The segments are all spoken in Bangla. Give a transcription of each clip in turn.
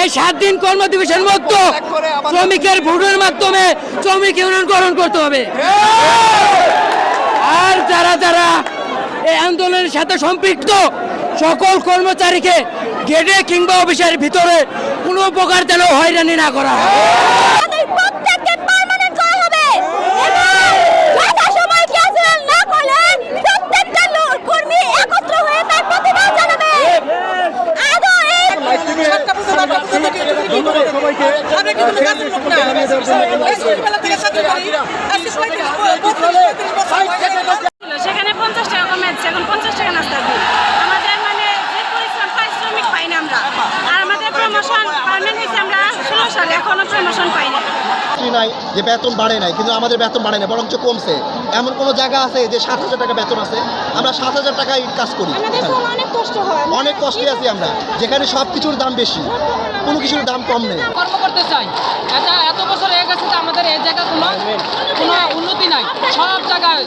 এই সাত দিন কর্মদিবসের মধ্যে শ্রমিকের ভোটের মাধ্যমে শ্রমিক ইউনিয়ন গ্রহণ করতে হবে। আর যারা যারা এই আন্দোলনের সাথে সম্পৃক্ত, সকল কর্মচারীকে গেটে কিংবা অফিসের ভিতরে কোনো প্রকার যেন হয়রানি না করা হয়। কি করে? আমরা কি কোনো কাজের লোক না? এই থেকে চাকরি করি। আজকে পঁয়ত্রিশ বছর, বত্রিশ, পঁয়ত্রিশ বছর বয়সে সেখানে পঞ্চাশ টাকা কমে যাচ্ছে এখন পঞ্চাশ টাকা নাস্তা দিই। আমাদের মানে যে পরিশ্রম পারিশ্রমিক পাই না আমরা। আর আমাদের প্রমোশন পারমেন্ট হয়েছে আমরা ষোলো সালে। এখনও প্রমোশন পাই না। চাকরি নাই যে বেতন বাড়ে নাই কিন্তু আমাদের বেতন বাড়ে না বরঞ্চ কমছে। এমন কোনো জায়গা আছে যে সাত হাজার টাকা বেতন আছে? আমরা সাত হাজার টাকায় কাজ করি। অনেক কষ্ট হয়। অনেক কষ্টে আছি আমরা। যেখানে সব কিছুর দাম বেশি। কোনো কিছুর দাম কম নেই। কর্ম করতে চাই। এটা এত বছর হয়ে গেছে আমাদের এই জায়গা কোনো উন্নতি নাই। সব জায়গায়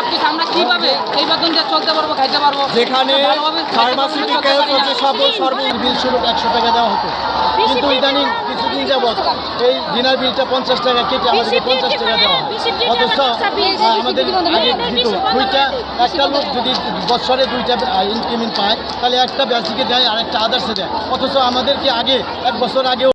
বেতন আদি সব কিছু আমরা কীভাবে এই বেতন দিয়ে চলতে পারব খাইতে পারব? যেখানে ফার্মাসিউটিক্যাল। সব সর্বনিম্ন বিল শুরু একশো টাকা দেওয়া হতো। কিন্তু ইদানিং কিছুদিন যাবৎ এই ডিনার বিলটা পঞ্চাশ টাকা কেটে আমাদেরকে পঞ্চাশ টাকা দেওয়া অথচ আমাদের আগে দিত দুইটা একটা লোক যদি বছরে দুইটা ইনক্রিমেন্ট পায় তাহলে একটা বেসিকে দেয় আর একটা আদার্সে দেয়। অথচ আমাদেরকে আগে এক বছর আগে